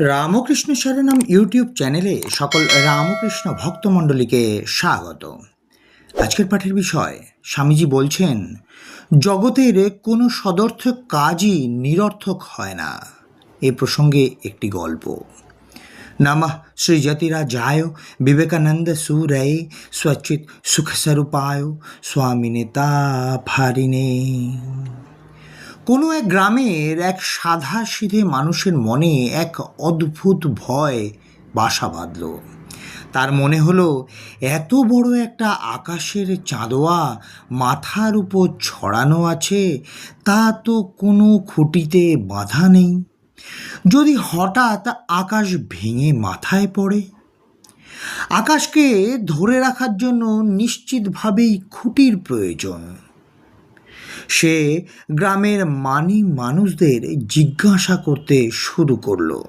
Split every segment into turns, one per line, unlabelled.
Ramakrishna শরণম YouTube চ্যানেলে সকল রামকৃষ্ণ ভক্তমণ্ডলীকে স্বাগত। আজকের পাঠের বিষয়, স্বামীজি বলছেন, জগতের কোনো সদর্থক কাজই নিরর্থক হয় না। এ প্রসঙ্গে একটি গল্প। নমঃ শ্রীযতিরাজায় বিবেকানন্দ সুরয়ে স্বচ্ছিত সুখস্বরূপায় স্বামিনেতা ভারিণে। কোনো এক গ্রামের এক সাধা সিধে মানুষের মনে এক অদ্ভুত ভয় বাসা বাঁধল। তার মনে হলো, এত বড় একটা আকাশের চাঁদোয়া মাথার উপর ছড়ানো আছে, তা তো কোনো খুঁটিতে বাঁধা নেই। যদি হঠাৎ আকাশ ভেঙে মাথায় পড়ে, আকাশকে ধরে রাখার জন্য নিশ্চিতভাবেই খুঁটির প্রয়োজন। সে গ্রামের মানি মানুষদের জিজ্ঞাসা করতে শুরু করল।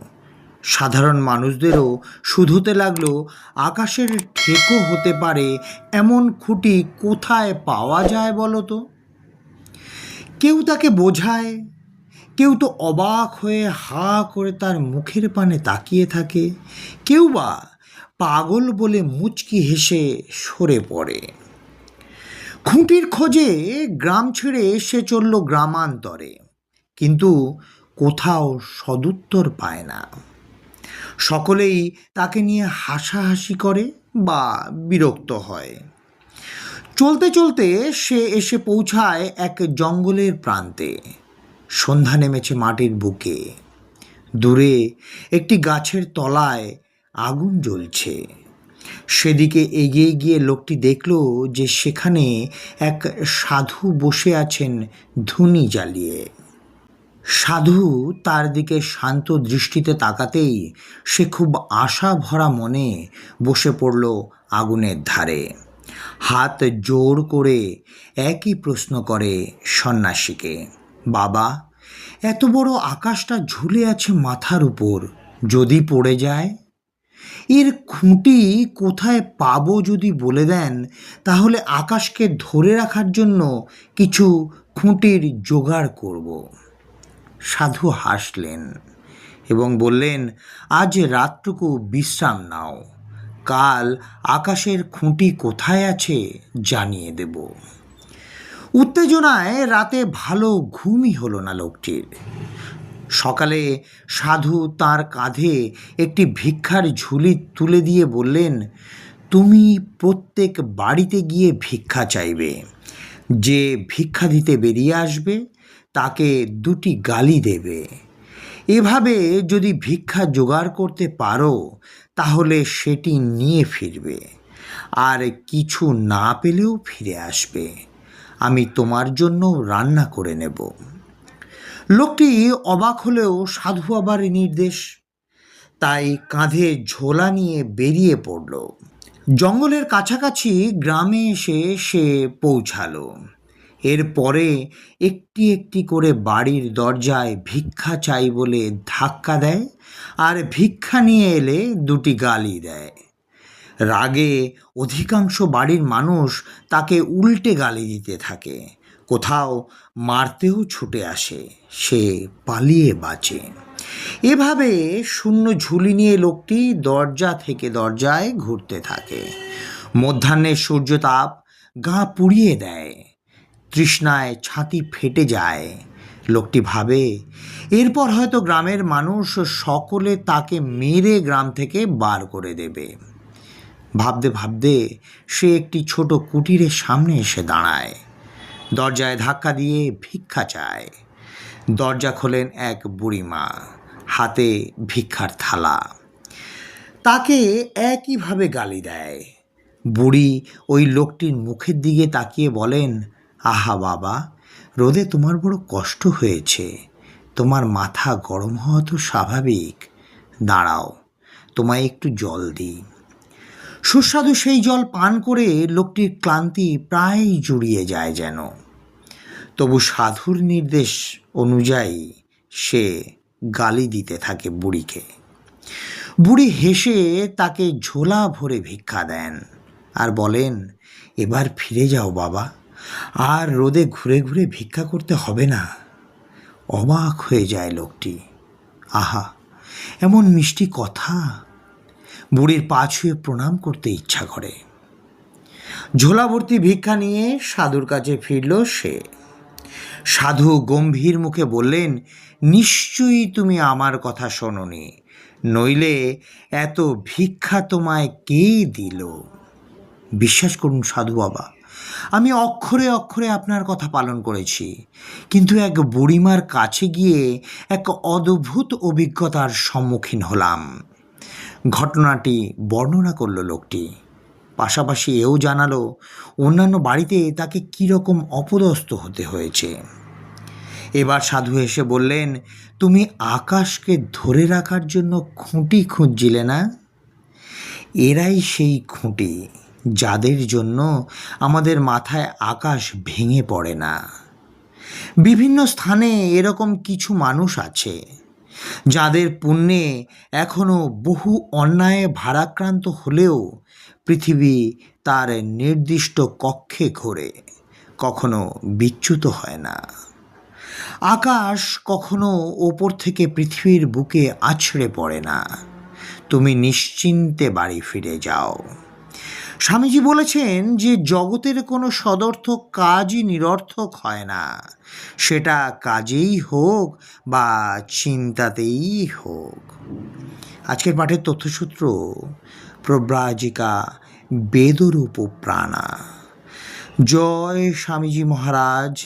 সাধারণ মানুষদেরও শুধুতে লাগল, আকাশের ঠেকো হতে পারে এমন খুঁটি কোথায় পাওয়া যায় বলো তো? কেউ তাকে বোঝায়, কেউ তো অবাক হয়ে হা করে তার মুখের পানে তাকিয়ে থাকে, কেউ বা পাগল বলে মুচকি হেসে সরে পড়ে। খুঁটির খোঁজে গ্রাম ছেড়ে সে চলল গ্রামান্তরে। কিন্তু কোথাও সদুত্তর পায় না। সকলেই তাকে নিয়ে হাসাহাসি করে বা বিরক্ত হয়। চলতে চলতে সে এসে পৌঁছায় এক জঙ্গলের প্রান্তে। সন্ধ্যা নেমেছে মাটির বুকে। দূরে একটি গাছের তলায় আগুন জ্বলছে। সেদিকে এগিয়ে গিয়ে লোকটি দেখল যে সেখানে এক সাধু বসে আছেন ধুনি জ্বালিয়ে। সাধু তার দিকে শান্ত দৃষ্টিতে তাকাতেই সে খুব আশা ভরা মনে বসে পড়ল আগুনের ধারে। হাত জোর করে একই প্রশ্ন করে সন্ন্যাসীকে, বাবা, এত বড় আকাশটা ঝুলে আছে মাথার উপর, যদি পড়ে যায়? এর খুঁটি কোথায় পাবো যদি বলে দেন, তাহলে আকাশকে ধরে রাখার জন্য কিছু খুঁটির জোগাড় করব। সাধু হাসলেন এবং বললেন, আজ রাতটুকু বিশ্রাম নাও। কাল আকাশের খুঁটি কোথায় আছে জানিয়ে দেব উত্তেজনায় রাতে ভালো ঘুমই হলো না লোকটির। সকালে সাধু তার কাঁধে একটি ভিক্ষার ঝুলি তুলে দিয়ে বললেন, তুমি প্রত্যেক বাড়িতে গিয়ে ভিক্ষা চাইবে। যে ভিক্ষা দিতে বেরিয়ে আসবে, তাকে দুটি গালি দেবে। এভাবে যদি ভিক্ষা জোগাড় করতে পারো, তাহলে সেটি নিয়ে ফিরবে। আর কিছু না পেলেও ফিরে আসবে। আমি তোমার জন্য রান্না করে নেব। লোকটি অবাক হলেও সাধু আবার নির্দেশ। তাই কাঁধে ঝোলা নিয়ে বেরিয়ে পড়ল। জঙ্গলের কাছাকাছি গ্রামে এসে সে পৌঁছালো। এরপরে একটি একটি করে বাড়ির দরজায় ভিক্ষা চাই বলে ধাক্কা দেয় আর ভিক্ষা নিয়ে এলে দুটি গালি দেয়। রাগে অধিকাংশ বাড়ির মানুষ তাকে উল্টে গালি দিতে থাকে। কোথাও মারতেও ছুটে আসে, সে পালিয়ে বাঁচে। এভাবে শূন্য ঝুলি নিয়ে লোকটি দরজা থেকে দরজায় ঘুরতে থাকে। মধ্যাহ্নের সূর্যতাপ গা পুড়িয়ে দেয়। তৃষ্ণায় ছাতি ফেটে যায়। লোকটি ভাবে, এরপর হয়তো গ্রামের মানুষ সকলে তাকে মেরে গ্রাম থেকে বার করে দেবে। ভাবতে ভাবতে সে একটি ছোট কুটিরের সামনে এসে দাঁড়ায়। দরজায় ধাক্কা দিয়ে ভিক্ষা চায়। দরজা খোলেন এক বুড়িমা, হাতে ভিক্ষার থালা। তাকে একইভাবে গালি দেয়। বুড়ি ওই লোকটির মুখের দিকে তাকিয়ে বলেন, আহা বাবা, রোদে তোমার বড় কষ্ট হয়েছে। তোমার মাথা গরম হওয়া তো স্বাভাবিক। দাঁড়াও, তোমায় একটু জল দিই। সুস্বাদু সেই জল পান করে লোকটির ক্লান্তি প্রায় জুড়িয়ে যায় যেন। তবু সাধুর নির্দেশ অনুযায়ী সে গালি দিতে থাকে বুড়িকে। বুড়ি হেসে তাকে ঝোলা ভরে ভিক্ষা দেন আর বলেন, এবার ফিরে যাও বাবা, আর রোদে ঘুরে ঘুরে ভিক্ষা করতে হবে না। অবাক হয়ে যায় লোকটি। আহা, এমন মিষ্টি কথা। বুড়ির পা ছুঁয়ে প্রণাম করতে ইচ্ছা করে। ঝোলা ভর্তি ভিক্ষা নিয়ে সাধুর কাছে ফিরল সে। সাধু গম্ভীর মুখে বললেন, নিশ্চয়ই তুমি আমার কথা শোনোনি। নইলে এত ভিক্ষা তোমায় কে দিল? বিশ্বাস করুন সাধু বাবা, আমি অক্ষরে অক্ষরে আপনার কথা পালন করেছি, কিন্তু এক বুড়িমার কাছে গিয়ে এক অদ্ভুত অভিজ্ঞতার সম্মুখীন হলাম। ঘটনাটি বর্ণনা করল লোকটি। পাশাপাশি এও জানালো, অন্যান্য বাড়িতে তাকে কীরকম অপদস্থ হতে হয়েছে। এবার সাধু এসে বললেন, তুমি আকাশকে ধরে রাখার জন্য খুঁটি খুঁজছিলে না? এরাই সেই খুঁটি যাদের জন্য আমাদের মাথায় আকাশ ভেঙে পড়ে না। বিভিন্ন স্থানে এরকম কিছু মানুষ আছে। যাদের পুণ্যে এখনও বহু অন্যায় ভারাক্রান্ত হলেও পৃথিবী তার নির্দিষ্ট কক্ষে ঘোরে, কখনো বিচ্যুত হয় না। আকাশ কখনো ওপর থেকে পৃথিবীর বুকে আছড়ে পড়ে না। তুমি নিশ্চিন্তে বাড়ি ফিরে যাও। স্বামীজি বলেছেন যে জগতের কোনো সদর্থক কাজই নিরর্থক হয় না। সেটা কাজেই হোক বা চিন্তাতেই হোক। আজকের পাঠের তথ্যসূত্র, প্রব্রাজিকা বেদরূপ প্রাণা জয় স্বামীজি মহারাজ।